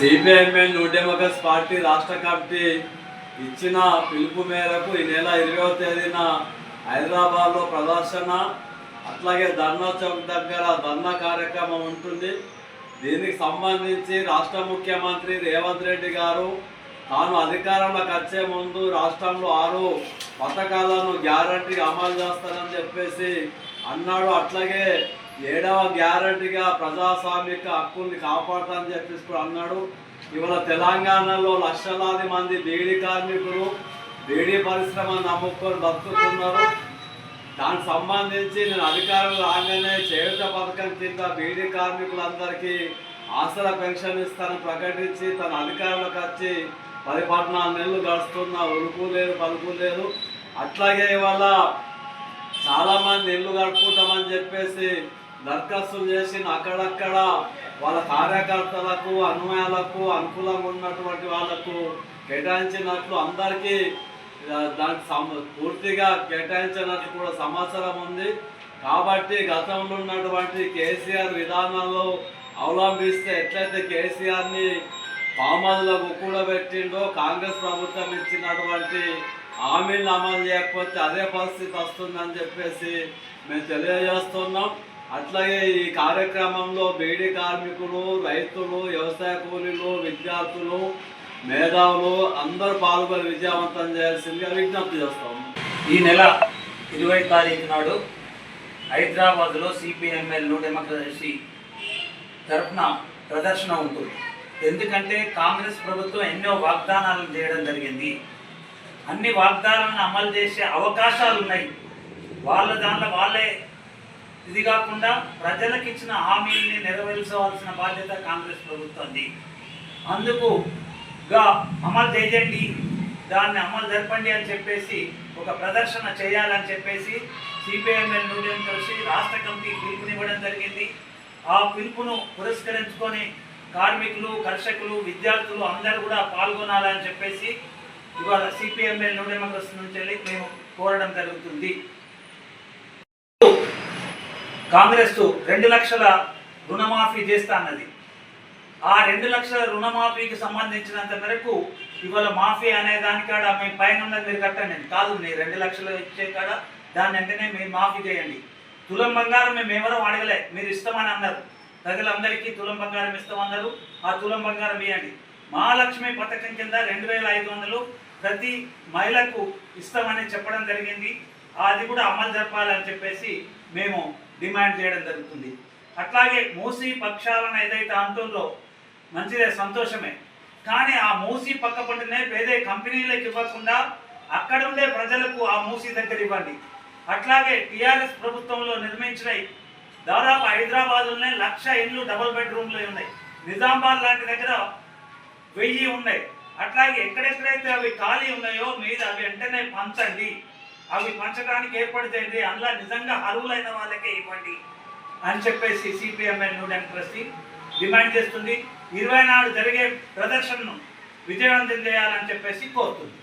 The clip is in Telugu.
సిపిఐఎంఎల్ న్యూ డెమోక్రస్ పార్టీ రాష్ట్ర కమిటీ ఇచ్చిన పిలుపు మేరకు ఈ నెల ఇరవై తేదీన హైదరాబాద్లో ప్రదర్శన అట్లాగే ధర్నా చౌక్ దగ్గర ధర్నా కార్యక్రమం ఉంటుంది. దీనికి సంబంధించి రాష్ట్ర ముఖ్యమంత్రి రేవంత్ రెడ్డి గారు తాను అధికారంలోకి వచ్చే ముందు రాష్ట్రంలో ఆరు పథకాలను గ్యారంటీ అమలు చేస్తానని చెప్పేసి అన్నాడు. అట్లాగే ఏడవ గ్యారంటీగా ప్రజాస్వామిక హక్కుల్ని కాపాడతానని చెప్పేసి కూడా అన్నాడు. ఇవాళ తెలంగాణలో లక్షలాది మంది బీడీ కార్మికులు బీడీ పరిశ్రమ నమ్ముకొని బతుకుతున్నారు. దానికి సంబంధించి నేను అధికారులు రాగానే చేయుత పథకం కింద బీడీ కార్మికులందరికీ ఆసర పెన్షన్ ఇస్తానని ప్రకటించి తన అధికారులకు వచ్చి పది పద్నాలుగు నెలలు గడుస్తున్న ఉరుకు లేదు పలుకు లేదు. అట్లాగే ఇవాళ చాలామంది ఇల్లు కట్టుకుంటామని చెప్పేసి దరఖాస్తులు చేసి అక్కడక్కడ వాళ్ళ కార్యకర్తలకు అన్వయాలకు అనుకూలంగా ఉన్నటువంటి వాళ్ళకు కేటాయించినట్లు అందరికీ దానికి సమ పూర్తిగా కేటాయించినట్లు కూడా సమాచారం ఉంది. కాబట్టి గతంలో ఉన్నటువంటి కేసీఆర్ విధానాల్లో అవలంబిస్తే ఎట్లయితే కేసీఆర్ని పామాదులకు కూడబెట్టిండో కాంగ్రెస్ ప్రభుత్వం ఇచ్చినటువంటి హామీలను అమలు చేయకపోతే అదే పరిస్థితి వస్తుందని చెప్పేసి మేము తెలియజేస్తున్నాం. అట్లాగే ఈ కార్యక్రమంలో బేడి కార్మికులు రైతులు వ్యవసాయ కూలీలు విద్యార్థులు మేధావులు అందరూ పాల్గొని విజయవంతం చేయాల్సిందిగా విజ్ఞప్తి చేస్తాం. ఈ నెల ఇరవై తారీఖు నాడు హైదరాబాద్లో సిపిఎంఎల్ న్యూ డెమోక్రసీ తరఫున ప్రదర్శన ఉంటుంది. ఎందుకంటే కాంగ్రెస్ ప్రభుత్వం ఎన్నో వాగ్దానాలు చేయడం జరిగింది. అన్ని వాగ్దానాలను అమలు చేసే అవకాశాలు ఉన్నాయి వాళ్ళ దాంట్లో వాళ్ళే ఇది కాకుండా ప్రజలకు ఇచ్చిన హామీల్ని నెరవేర్చవలసిన బాధ్యత కాంగ్రెస్ ప్రభుత్వంది. అందుకు గా అమలు చేయండి దాన్ని అమలు జరపండి అని చెప్పేసి ఒక ప్రదర్శన చేయాలని చెప్పేసి సిపిఐఎంఎల్ న్యూడియం కలిసి రాష్ట్ర కమిటీ పిలుపునివ్వడం జరిగింది. ఆ పిలుపును పురస్కరించుకొని కార్మికులు కర్షకులు విద్యార్థులు అందరూ కూడా పాల్గొనాలని చెప్పేసి ఇవాళ సిపిఎంఎల్ న్యూడియం నుంచి వెళ్ళి మేము కోరడం జరుగుతుంది. కాంగ్రెస్ రెండు లక్షల రుణమాఫీ చేస్తా అన్నది. ఆ రెండు లక్షల రుణమాఫీకి సంబంధించినంత మేరకు ఇవాళ మాఫీ అనే దానికాడ మేము పైన ఉన్నది మీరు కట్టండి. కాదు నేను రెండు లక్షలు ఇచ్చే కాడ దాని వెంటనే మీరు మాఫీ చేయండి. తులం బంగారం మేము ఎవరో అడగలే మీరు ఇస్తామని అన్నారు. ప్రజలందరికీ తులం బంగారం ఇస్తామన్నారు. ఆ తులం బంగారం ఇవ్వండి మహాలక్ష్మి పథకం కింద రెండు వేల ఐదు వందలు ప్రతి మహిళకు ఇస్తామని చెప్పడం జరిగింది. అది కూడా అమలు జరపాలని చెప్పేసి మేము డిమాండ్ చేయడం జరుగుతుంది. అట్లాగే మూసీ పక్షాలను ఏదైతే అంటుందో మంచిదే సంతోషమే. కానీ ఆ మూసీ పక్క పంటనే పేదే కంపెనీలకు ఇవ్వకుండా అక్కడ ఉండే ప్రజలకు ఆ మూసీ దగ్గర ఇవ్వండి. అట్లాగే టీఆర్ఎస్ ప్రభుత్వంలో నిర్మించినవి దాదాపు హైదరాబాద్లోనే లక్ష ఇండ్లు డబుల్ బెడ్రూమ్లు ఉన్నాయి. నిజామాబాద్ లాంటి దగ్గర వెయ్యి ఉన్నాయి. అట్లాగే ఎక్కడెక్కడైతే అవి ఖాళీ ఉన్నాయో మీరు అవి వెంటనే పంచండి. అవి పంచడానికి ఏర్పడితే అందులో నిజంగా అర్హులైన వాళ్ళకే ఇవ్వండి అని చెప్పేసి సిపిఎంఎల్ న్యూ డెమోక్రసీ డిమాండ్ చేస్తుంది. ఇరవై నాడు జరిగే ప్రదర్శనను విజయవంతం చేయాలని చెప్పేసి కోరుతుంది.